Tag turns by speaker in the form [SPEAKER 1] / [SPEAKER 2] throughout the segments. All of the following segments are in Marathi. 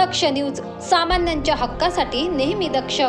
[SPEAKER 1] दक्ष न्यूज सामान्यांच्या हक्कासाठी नेहमी दक्ष.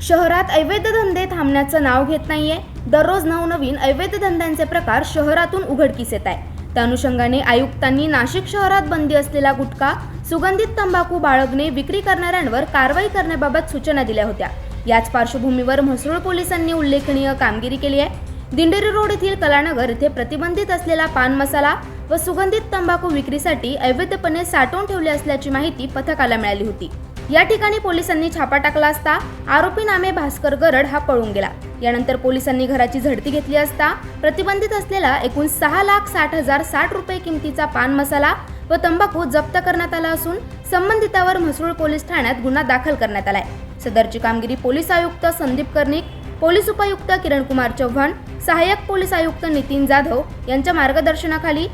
[SPEAKER 2] शहरात अवैध धंदे थांबण्याचं नाव घेत नाहीये. दररोज नवनवीन अवैध धंद्यांचे प्रकार शहरातून उघडकीस येत आहे त्या अनुषंगाने आयुक्तांनी नाशिक शहरात बंदी असलेला गुटखा सुगंधित तंबाखू बाळगणे विक्री करणाऱ्यांवर कारवाई करण्याबाबत सूचना दिल्या होत्या. याच पार्श्वभूमीवर म्हसरूळ पोलिसांनी उल्लेखनीय कामगिरी केली आहे. दिंडेरी रोड येथील कलानगर येथे प्रतिबंधित असलेला पान मसाला व सुगंधित तंबाखू विक्रीसाठी अवैधपणे साठवून ठेवले असल्याची माहिती पथकाला मिळाली होती. या ठिकाणी पोलिसांनी छापा टाकला असता आरोपी नामे भास्कर गरड हा पळून गेला. यानंतर पोलिसांनी घराची झडती घेतली असता प्रतिबंधित असलेला एकूण सहा लाख साठ हजार साठ रुपये किमतीचा पान मसाला व तंबाखू जप्त करण्यात आला असून संबंधितावर म्हसरूळ पोलीस ठाण्यात गुन्हा दाखल करण्यात आलाय. सदरची कामगिरी पोलीस आयुक्त संदीप कर्णिक पोलीस उपायुक्त किरणकुमार चव्हाण सहाय्यक पोलीस आयुक्त नितीन जाधव यांच्या मार्गदर्शनाखाली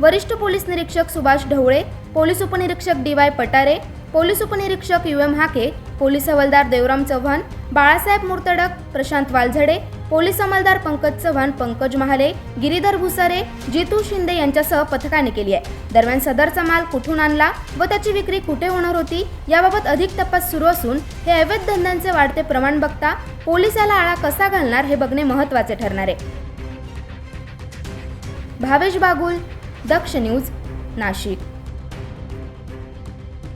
[SPEAKER 2] वरिष्ठ पोलीस निरीक्षक सुभाष ढवळे पोलीस उपनिरीक्षक डी वाय पटारे पोलीस उपनिरीक्षक यू एम हाके पोलीस हवालदार देवराम चव्हाण बाळासाहेब मुर्तडक प्रशांत वालझडे पोलीस अंमलदार पंकज चव्हाण पंकज महाले गिरीधर भुसारे जितू शिंदे यांच्यासह पथकाने केली आहे. दरम्यान सदरचा माल कुठून आणला व त्याची विक्री कुठे होणार होती याबाबत अधिक तपास सुरू असून हे अवैध धंद्यांचे वाढते प्रमाण बघता पोलीस याला आळा कसा घालणार हे बघणे महत्त्वाचे ठरणार आहे. भावेश बागुल दक्ष न्यूज नाशिक.